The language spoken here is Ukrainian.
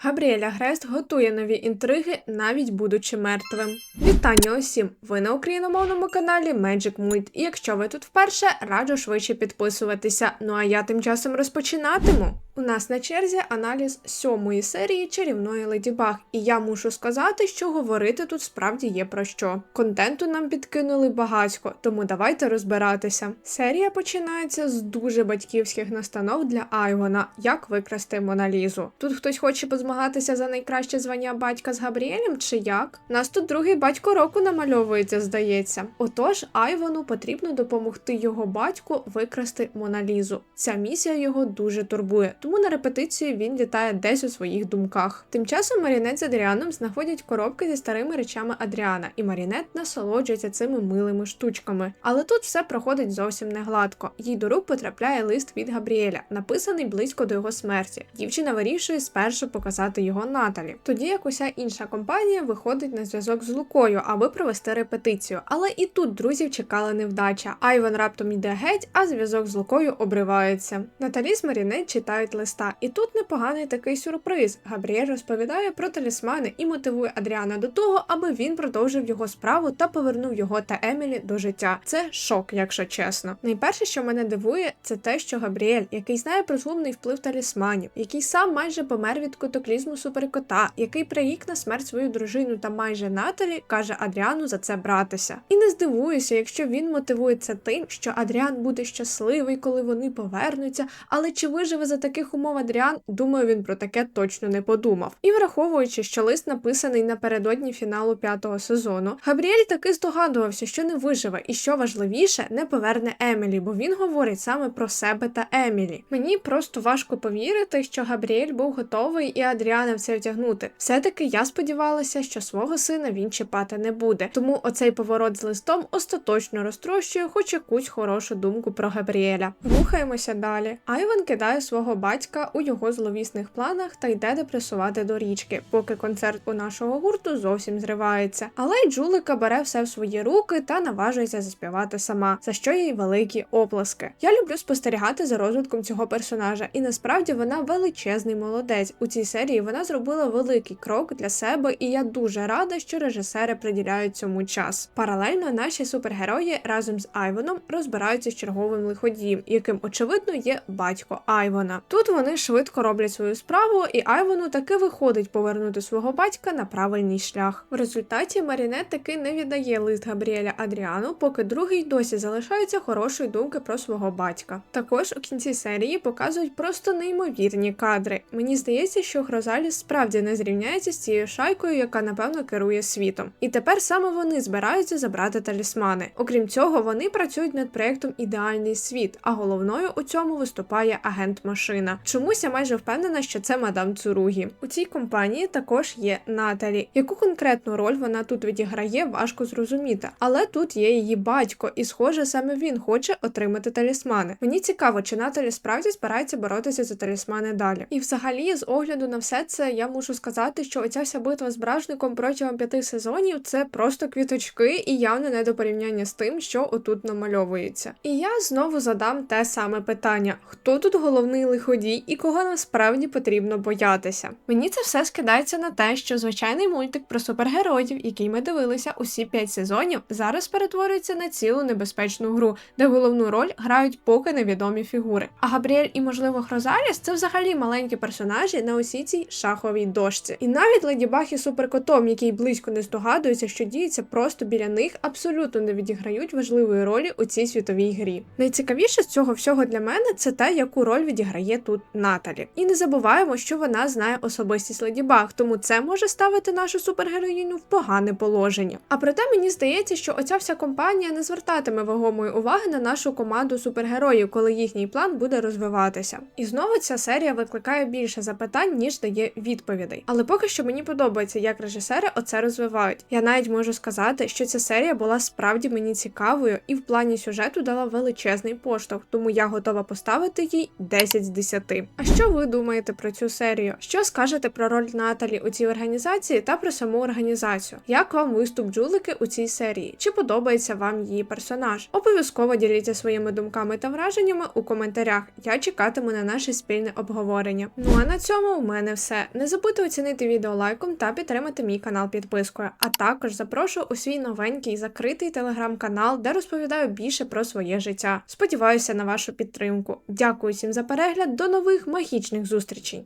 Габріеля Грест готує нові інтриги, навіть будучи мертвим. Вітання усім! Ви на україномовному каналі Magic Mult. І якщо ви тут вперше, раджу швидше підписуватися. Ну а я тим часом розпочинатиму. У нас на черзі аналіз сьомої серії чарівної Леді Баг, і я мушу сказати, що говорити тут справді є про що. Контенту нам підкинули багатько, тому давайте розбиратися. Серія починається з дуже батьківських настанов для Айвона, як викрасти Моналізу. Тут хтось хоче позмагатися за найкраще звання батька з Габріелем, чи як? Нас тут другий батько року намальовується, здається. Отож, Айвону потрібно допомогти його батьку викрасти Моналізу. Ця місія його дуже турбує, тому на репетицію він літає десь у своїх думках. Тим часом Марінет з Адріаном знаходять коробки зі старими речами Адріана, і Марінет насолоджується цими милими штучками. Але тут все проходить зовсім не гладко. Їй до рук потрапляє лист від Габріеля, написаний близько до його смерті. Дівчина вирішує спершу показати його Наталі. Тоді як уся інша компанія виходить на зв'язок з Лукою, аби провести репетицію. Але і тут друзів чекала невдача. Айван раптом йде геть, а зв'язок з Лукою обривається. Наталі з Марінет читають листа, і тут непоганий такий сюрприз. Габріель розповідає про талісмани і мотивує Адріана до того, аби він продовжив його справу та повернув його та Емілі до життя. Це шок, якщо чесно. Найперше, що мене дивує, це те, що Габріель, який знає про злумний вплив талісманів, який сам майже помер від котоклізму суперкота, який прирік на смерть свою дружину та майже Наталі, каже Адріану за це братися. І не здивуюся, якщо він мотивується тим, що Адріан буде щасливий, коли вони повернуться. Але чи виживе за таких умов Адріан? Думаю, він про таке точно не подумав. І враховуючи, що лист написаний напередодні фіналу п'ятого сезону, Габріель таки здогадувався, що не виживе, і що важливіше, не поверне Емілі, бо він говорить саме про себе та Емілі. Мені просто важко повірити, що Габріель був готовий і Адріана в це втягнути. Все-таки я сподівалася, що свого сина він чіпати не буде. Тому оцей поворот з листом остаточно розтрощує хоч якусь хорошу думку про Габріеля. Рухаємося далі. Айван кидає свого батька у його зловісних планах та йде депресувати до річки, поки концерт у нашого гурту зовсім зривається. Але й Джулика бере все в свої руки та наважується заспівати сама, за що їй великі оплески. Я люблю спостерігати за розвитком цього персонажа, і насправді вона величезний молодець. У цій серії вона зробила великий крок для себе, і я дуже рада, що режисери приділяють цьому час. Паралельно наші супергерої разом з Айвоном розбираються з черговим лиходієм, яким очевидно є батько Айвона. Тут вони швидко роблять свою справу, і Айвону таки виходить повернути свого батька на правильний шлях. В результаті Марінет таки не віддає лист Габріеля Адріану, поки другий досі залишається хорошої думки про свого батька. Також у кінці серії показують просто неймовірні кадри. Мені здається, що Грозаліс справді не зрівняється з цією шайкою, яка напевно керує світом. І тепер саме вони збираються забрати талісмани. Окрім цього, вони працюють над проектом Ідеальний світ, а головною у цьому виступає агент машина. Чомусь я майже впевнена, що це мадам Цуругі. У цій компанії також є Наталі. Яку конкретну роль вона тут відіграє, важко зрозуміти. Але тут є її батько, і схоже, саме він хоче отримати талісмани. Мені цікаво, чи Наталі справді збирається боротися за талісмани далі. І взагалі, з огляду на все це, я мушу сказати, що оця вся битва з бражником протягом п'яти сезонів це просто квіточки і явно не до порівняння з тим, що отут намальовується. І я знову задам те саме питання: хто тут головний лиходій і кого насправді потрібно боятися? Мені це все скидається на те, що звичайний мультик про супергероїв, який ми дивилися усі п'ять сезонів, зараз перетворюється на цілу небезпечну гру, де головну роль грають поки невідомі фігури. А Габріель і, можливо, Хрозаліс це взагалі маленькі персонажі на усій цій шаховій дошці. І навіть Леді Баг і суперкотом, який близько не здогадується, що діється просто біля них, абсолютно не відіграють важливої ролі у цій світовій грі. Найцікавіше з цього всього для мене це те, яку роль відіграє тут Наталі. І не забуваємо, що вона знає особистість Леді Баг, тому це може ставити нашу супергероїню в погане положення. А проте мені здається, що оця вся компанія не звертатиме вагомої уваги на нашу команду супергероїв, коли їхній план буде розвиватися. І знову ця серія викликає більше запитань, ніж дає відповідей. Але поки що мені подобається, як режисери оце розвивають. Я навіть можу сказати, що ця серія була справді мені цікавою і в плані сюжету дала величезний поштовх, тому я готова поставити їй 10 з 10. 10. А що ви думаєте про цю серію? Що скажете про роль Наталі у цій організації та про саму організацію? Як вам виступ Джулики у цій серії? Чи подобається вам її персонаж? Обов'язково діліться своїми думками та враженнями у коментарях. Я чекатиму на наше спільне обговорення. Ну а на цьому у мене все. Не забудьте оцінити відео лайком та підтримати мій канал підпискою. А також запрошую у свій новенький закритий телеграм-канал, де розповідаю більше про своє життя. Сподіваюся на вашу підтримку. Дякую всім за перегляд. Нових магічних зустрічей!